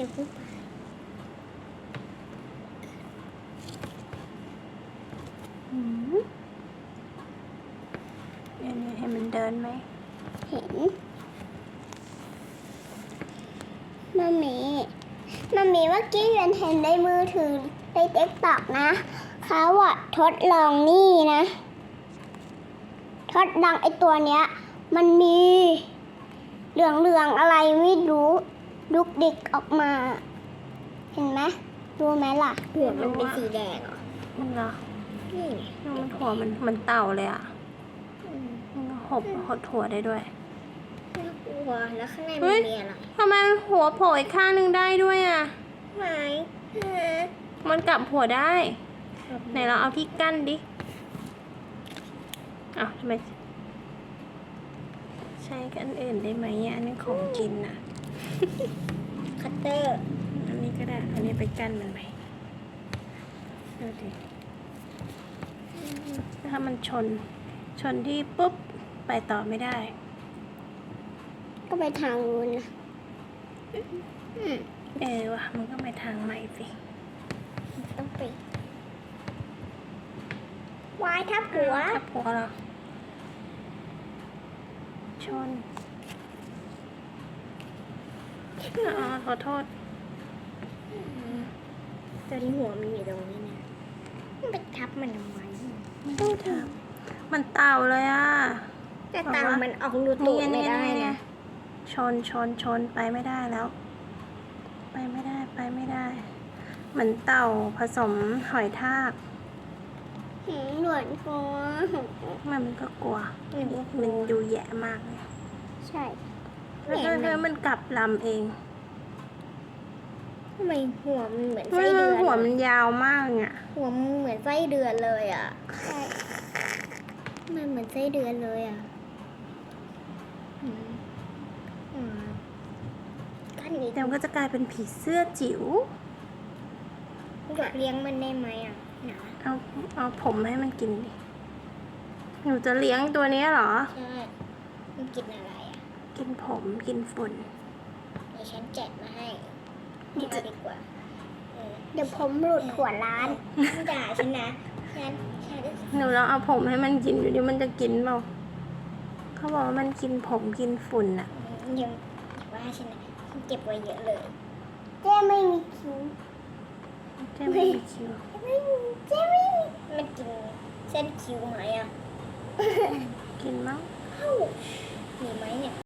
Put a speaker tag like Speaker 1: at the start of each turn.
Speaker 1: ดี๋ยวเพิ่งไป
Speaker 2: อืมเดี๋ยวนี้ให้มันเดินไหม
Speaker 1: เห็นมามีมามีเมื่อกี้เรียนเห็นในมือถือในเต็กตอกนะเขาอะทดลองนี่นะ ทดลองไอตัวเนี้ย มันมีเหลืองๆอะไรไม่รู้ ดุกดิกออกมา เห็นไหมดูไหมล่ะหัวมันเป็นสีแดงเหรอ
Speaker 2: มันเหรอ
Speaker 1: นี่
Speaker 2: มันหัวมันมันเต่าเลยอะมันหบหดหัวได้ด้วย
Speaker 1: น่ากลัวแล้วข้างใน
Speaker 2: เฮ้
Speaker 1: มัน
Speaker 2: ย
Speaker 1: มีอะไร
Speaker 2: ทำไมหัวโผล่อีกข้างหนึ่งได้ด้วยอะ
Speaker 1: ไหน
Speaker 2: มันกลับหัวได้ไหนเราเอาที่กั้นดิอ้าวทำไมใช้กันอื่นได้ไหมอะอันนี้ของกินอะ
Speaker 1: คัตเตอร์
Speaker 2: อันนี้ก็ได้ อันนี้ไปกั้นมันไหมดูดิถ้ามันชน ชนที่ปุ๊บ ไปต่อไม่ได้
Speaker 1: ก็ไปทางนู้นนะอืม
Speaker 2: เออวะมันก็ไปทางใหม่สิ
Speaker 1: ต้องไปวายทับหัว
Speaker 2: ทับหัวเหรอชน อ๋อขอโทษ
Speaker 1: ตอนนี้หัวมันอยู่ตรงนี้เนี่ยมันไปทับมันทำไม
Speaker 2: ไม่ต้องทำมันเต่าเลยอะ
Speaker 1: แต่ตังค์มันออกรูตูดไม่ได้นะ
Speaker 2: ชนชนชนไปไม่ได้แล้ว ไปไม่ได้ไปไม่ได้เหมือนเต่าผสมหอยทาก
Speaker 1: หนวดหัว
Speaker 2: มันก็กลัวมันดูแย่มากเลย
Speaker 1: ใช่
Speaker 2: แล้วก็แล้วมันกลับลำเอง
Speaker 1: ทำไมหัวมันเหมือน
Speaker 2: มั
Speaker 1: ไส้
Speaker 2: น
Speaker 1: เดือน
Speaker 2: หัวมันยาวมากอะ
Speaker 1: หัวมันเหมือนไส้เดือนเลยอะใช่มันเหมือนไส้เดือนเลยอะอืมอืมท่านนี้
Speaker 2: แต่มันก็จะกลายเป็นผีเสื้อจิ๋ว
Speaker 1: อยากเลี้ยงมันได้ไหมอะหนา
Speaker 2: เอาเอาผมให้มันกินดิ หนูจะเลี้ยงตัวเนี้ยเหรอ
Speaker 1: ใช่ มันกินอะไรอะ
Speaker 2: กินผมกินฝุ่น
Speaker 1: เดี๋ยวฉันแกะมาให้นี่เอาดีกว่าเออเดี๋ยวผมหลุดหัวร้านด่าฉันนะ ฉัน ฉัน
Speaker 2: หนูลองเอาผมให้มันกินดูดิมันจะกินเปล่าเขาบอกว่ามันกินผมกินฝุ่นอะ
Speaker 1: ยังว่าฉันนะฉันเก็บไว้เยอะเลย เจ๊ไม่มีคิ้ว
Speaker 2: เจ๊ไม่มีคิว
Speaker 1: ไม่มีเจ๊ไม่มีมันกินเส้นคิ้วไหมอะ
Speaker 2: กินมั้ง
Speaker 1: เอ้ามีไหมเนี่ย